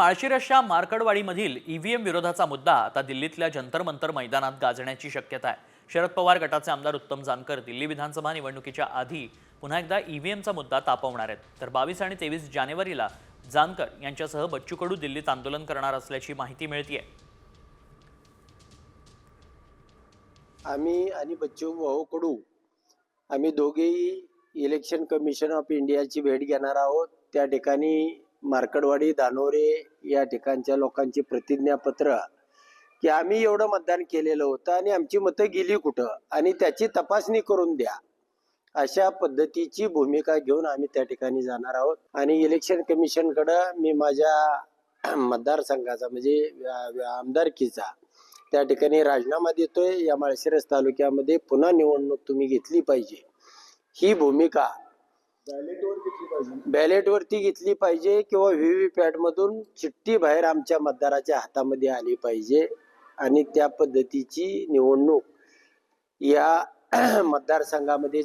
माळशिरसच्या मार्कडवाडीमधील EVM विरोधाचा मुद्दा आता दिल्लीतल्या जंतर मंतर मैदानात गाजण्याची शक्यता आहे. शरद पवार गटाचे आमदार उत्तम जानकर दिल्ली विधानसभा निवडणुकीच्या आधी पुन्हा एकदा ईव्हीएमचा मुद्दा तापवणार आहेत. तर बावीस आणि तेवीस जानेवारीला जानकर यांच्यासह बच्चू कडू दिल्लीत आंदोलन करणार असल्याची माहिती मिळतीये. आम्ही आणि बच्चू भाऊ कडू आम्ही दोघेही इलेक्शन कमिशन ऑफ इंडियाची भेट घेणार आहोत. त्या ठिकाणी मार्कडवाडी दानोरे या ठिकाणच्या लोकांचे प्रतिज्ञापत्र की आम्ही एवढं मतदान केलेलं होतं आणि आमची मतं गेली कुठं आणि त्याची तपासणी करून द्या. अशा पद्धतीची भूमिका घेऊन आम्ही त्या ठिकाणी जाणार आहोत. आणि इलेक्शन कमिशनकडं मी माझ्या मतदारसंघाचा म्हणजे आमदारकीचा त्या ठिकाणी राजीनामा देतोय. या माळशिरस तालुक्यामध्ये पुन्हा निवडणूक तुम्ही घेतली पाहिजे. ही भूमिका बॅलेटवरती घेतली पाहिजे किंवा व्हीव्हीपॅट मधून चिठ्ठी बाहेर आमच्या मतदाराच्या हातामध्ये आली पाहिजे आणि त्या पद्धतीची निवडणूक या मतदारसंघामध्ये